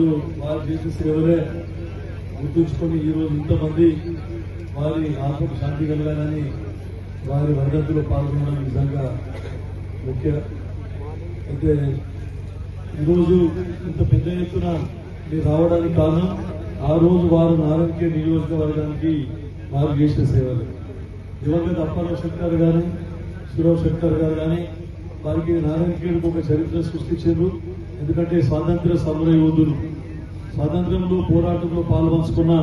ఈరోజు వారు చేసిన సేవలే గుర్తుంచుకొని ఈరోజు ఇంతమంది వారి ఆత్మకు శాంతి కలగాలని వారి వర్ధంతులో పాల్గొనడం నిజంగా ముఖ్య. అయితే ఈరోజు ఇంత పెద్ద ఎత్తున మీరు రావడానికి కారణం ఆ రోజు వారు నారాయణకే నియోజకవర్గానికి వారు చేసిన సేవలు. దివంగత అప్పారావు శంకర్ గారు సురావ్ శంకర్ గారు కానీ వారికి నారాయణఖేడ్కు ఒక చరిత్ర సృష్టించారు. ఎందుకంటే స్వాతంత్ర సమర యోధులు స్వాతంత్రంలో పోరాటంలో పాల్పంచుకున్న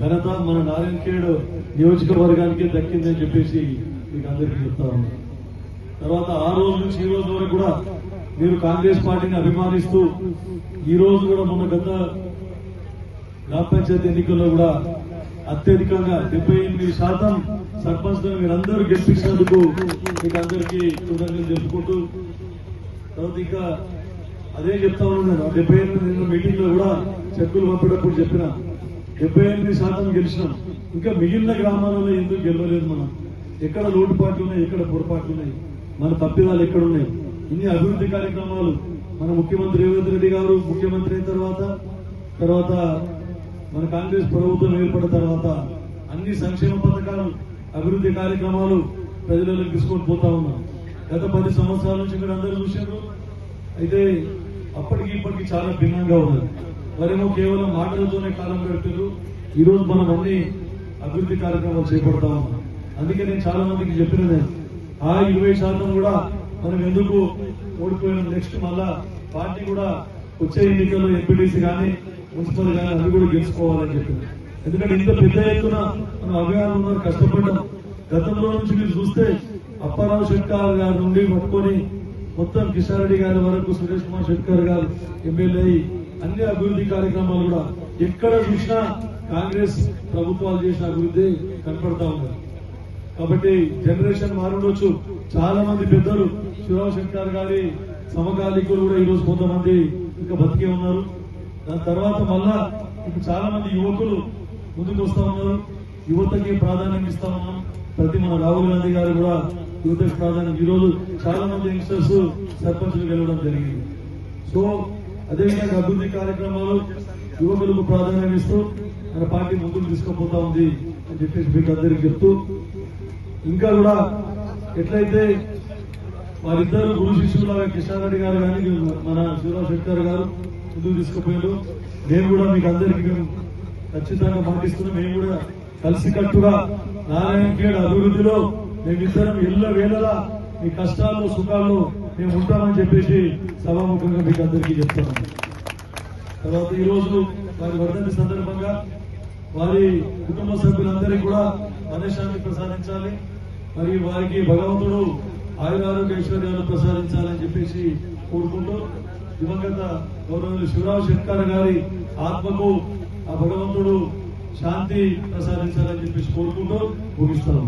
ఘనత మన నారాయణఖేడ్ నియోజకవర్గానికి దక్కిందని చెప్పేసి మీకు అందరికీ చెప్తా ఉన్నాను. తర్వాత ఆ రోజు నుంచి ఈ రోజు వరకు కూడా మీరు కాంగ్రెస్ పార్టీని అభిమానిస్తూ ఈ రోజు కూడా మొన్న గత గ్రామ పంచాయతీ ఎన్నికల్లో కూడా అత్యధికంగా డెబ్బై ఎనిమిది శాతం సర్పంచ్ మీరందరూ గెలిపించినందుకు మీకు అందరికీ కృతజ్ఞతలు చెప్పుకుంటూ తర్వాత ఇంకా అదే చెప్తా ఉన్నాను. డెబ్బై ఎనిమిది నిన్న మీటింగ్లో కూడా చెక్కులు పంపేటప్పుడు చెప్పిన. డెబ్బై ఎనిమిది శాతం గెలిచినాం. ఇంకా మిగిలిన గ్రామాలలో ఎందుకు గెలవలేదు మనం? ఎక్కడ లోటుపాట్లు ఉన్నాయి ఎక్కడ పొరపాట్లు ఉన్నాయి? మన తప్పిదాలు ఎక్కడ ఉన్నాయి ఇన్ని అభివృద్ధి కార్యక్రమాలు మన ముఖ్యమంత్రి రేవంత్ రెడ్డి గారు ముఖ్యమంత్రి అయిన తర్వాత తర్వాత మన కాంగ్రెస్ ప్రభుత్వం ఏర్పడిన తర్వాత అన్ని సంక్షేమ పథకాలు అభివృద్ధి కార్యక్రమాలు ప్రజలకు తీసుకొని పోతా ఉన్నాం. గత పది సంవత్సరాల నుంచి మీరు అందరూ చూశారు అయితే అప్పటికి ఇప్పటికి చాలా భిన్నంగా ఉన్నది. మరేమో కేవలం మాటలతోనే కాలం పెడుతున్నారు ఈరోజు మనం అన్ని అభివృద్ధి కార్యక్రమాలు చేపడతా ఉన్నాం. అందుకే నేను చాలా మందికి చెప్పినదే ఆ ఇరవై శాతం కూడా మనం ఎందుకు ఓడిపోయిన నెక్స్ట్ మళ్ళా పార్టీ కూడా వచ్చే ఎన్నికల్లో ఎంపీటీసీ కానీ మున్సిపల్ కానీ అవి కూడా గెలుచుకోవాలని చెప్పింది ఎందుకంటే ఇంత పెద్ద ఎత్తున మనం అభియానం ఉన్నారు గతంలో నుంచి మీరు చూస్తే అప్పారావు శెట్కార్ గారి నుండి పట్టుకొని మొత్తం కిషన్ రెడ్డి గారి వరకు సురేష్ కుమార్ శెట్కర్ గారు ఎమ్మెల్యే అన్ని అభివృద్ధి కార్యక్రమాలు కూడా ఎక్కడ చూసినా కాంగ్రెస్ ప్రభుత్వాలు చేసిన అభివృద్ధి కనపడతా ఉన్నారు కాబట్టి జనరేషన్ మారుండొచ్చు. చాలా మంది పెద్దలు శివరావు శంకర్ గారి సమకాలికులు కూడా ఈరోజు కొంతమంది ఇంకా బతికే ఉన్నారు. దాని తర్వాత మళ్ళా ఇప్పుడు చాలా మంది యువకులు ముందుకు వస్తా ఉన్నారు. యువతకి ప్రాధాన్యం ఇస్తా ఉన్నాం. ప్రతి మన రాహుల్ గాంధీ గారు కూడా యువతకి ప్రాధాన్యం ఈరోజు చాలా మంది యంగ్స్టర్స్ సర్పంచులు గెలవడం జరిగింది. సో అదేవిధంగా అభివృద్ధి కార్యక్రమాలు యువకులకు ప్రాధాన్యం ఇస్తూ మన పార్టీ ముందుకు తీసుకుపోతా ఉంది అని చెప్పేసి మీకు అందరికి చెప్తూ ఇంకా కూడా ఎట్లయితే వారిద్దరు గురు శిష్యులాగా కిషన్ రెడ్డి గారు కానీ మన శివరావు శెట్టారు గారు ముందుకు తీసుకుపోయారు. నేను కూడా మీకు అందరికీ మేము ఖచ్చితంగా పాటిస్తున్నాం. మేము కూడా కలిసికట్టుగా నారాయణ ఖేడ్ అభివృద్ధిలో మేమిద్దరం ఎల్ల వేళలా మీ కష్టాల్లో సుఖాల్లో మేము ఉంటామని చెప్పేసి సభాముఖంగా మీకు అందరికీ చెప్తున్నాం. తర్వాత ఈ రోజు వారి వర్ధంతి సందర్భంగా వారి కుటుంబ సభ్యులందరికీ కూడా మనశ్శాంతి ప్రసాదించాలి. మరి వారికి భగవంతుడు ఆయురారోగ్య ఐశ్వర్యాలు ప్రసాదించాలని చెప్పేసి కోరుకుంటూ దివంగత గౌరవులు శివరావు శంకర్ గారి ఆత్మకు ఆ భగవంతుడు శాంతి ప్రసాదించాలని చెప్పేసి కోరుకుంటూ ముగిస్తాను